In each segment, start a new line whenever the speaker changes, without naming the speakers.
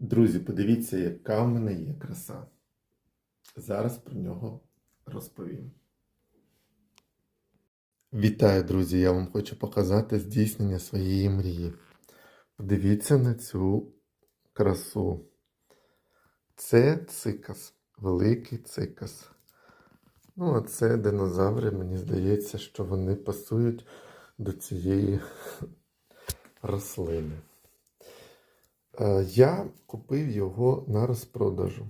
Друзі, подивіться, яка в мене є краса. Зараз про нього розповім. Вітаю, друзі! Я вам хочу показати здійснення своєї мрії. Подивіться на цю красу. Це цикас, великий цикас. Ну, а це динозаври, мені здається, що вони пасують до цієї рослини. Е, Я купив його на розпродажу.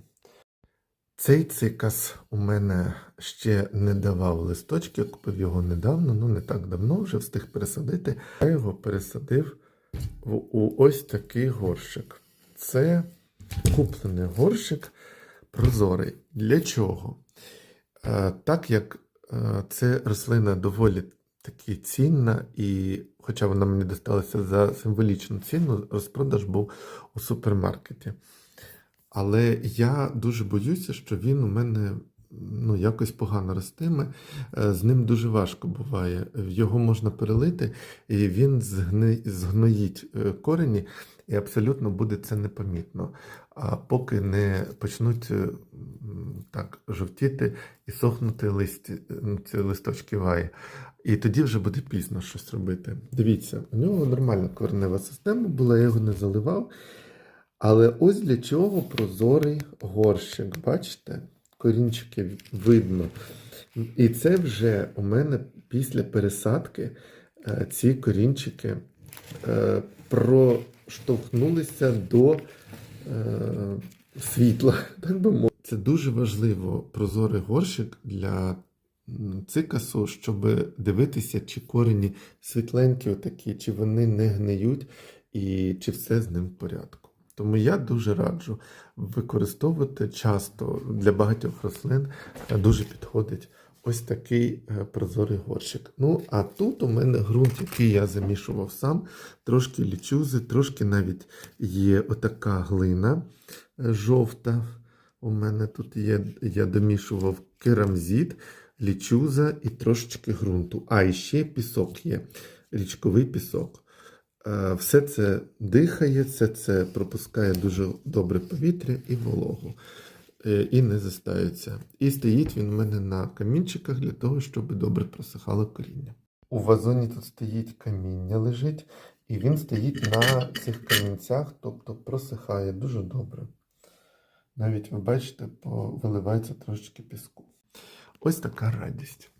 Цей цикас у мене ще не давав листочки, я купив його недавно, ну не так давно вже встиг пересадити. Я його пересадив в, у ось такий горщик. Це куплений горщик прозорий. Для чого? Е, Так як е, це рослина доволі таки цінна, і хоча вона мені досталася за символічну ціну, розпродаж був у супермаркеті. Але я дуже боюся, що він у мене ну, якось погано ростиме. Е, З ним дуже важко буває. Його можна перелити, і він згни... згноїть е, корені, і абсолютно буде це непомітно. А поки не почнуть е, так жовтіти і сохнути листі, ці листочки ваї. І тоді вже буде пізно щось робити. Дивіться, у нього нормальна коренева система була, я його не заливав. Але ось для чого прозорий горщик. Бачите? Корінчики видно. І це вже у мене після пересадки е, ці корінчики е, проштовхнулися до е, світла. Так би мовити. Це дуже важливо прозорий горщик для цикасу, щоб дивитися, чи корені світленькі, отакі, чи вони не гниють, і чи все з ним в порядку. Тому я дуже раджу використовувати часто для багатьох рослин дуже підходить ось такий е, прозорий горщик. Ну, а тут у мене ґрунт, який я замішував сам, трошки лічузи, трошки навіть є отака глина е, жовта. У мене тут є, я домішував керамзит, лічуза і трошечки ґрунту. А і ще пісок є, річковий пісок. Е, Все це дихає, все це пропускає дуже добре повітря і вологу. Е, І не застається. І стоїть він у мене на камінчиках для того, щоб добре просихало коріння. У вазоні тут стоїть каміння лежить, і він стоїть на цих камінцях, тобто просихає дуже добре. Навіть ви бачите, виливається трошечки піску. Ось така радість.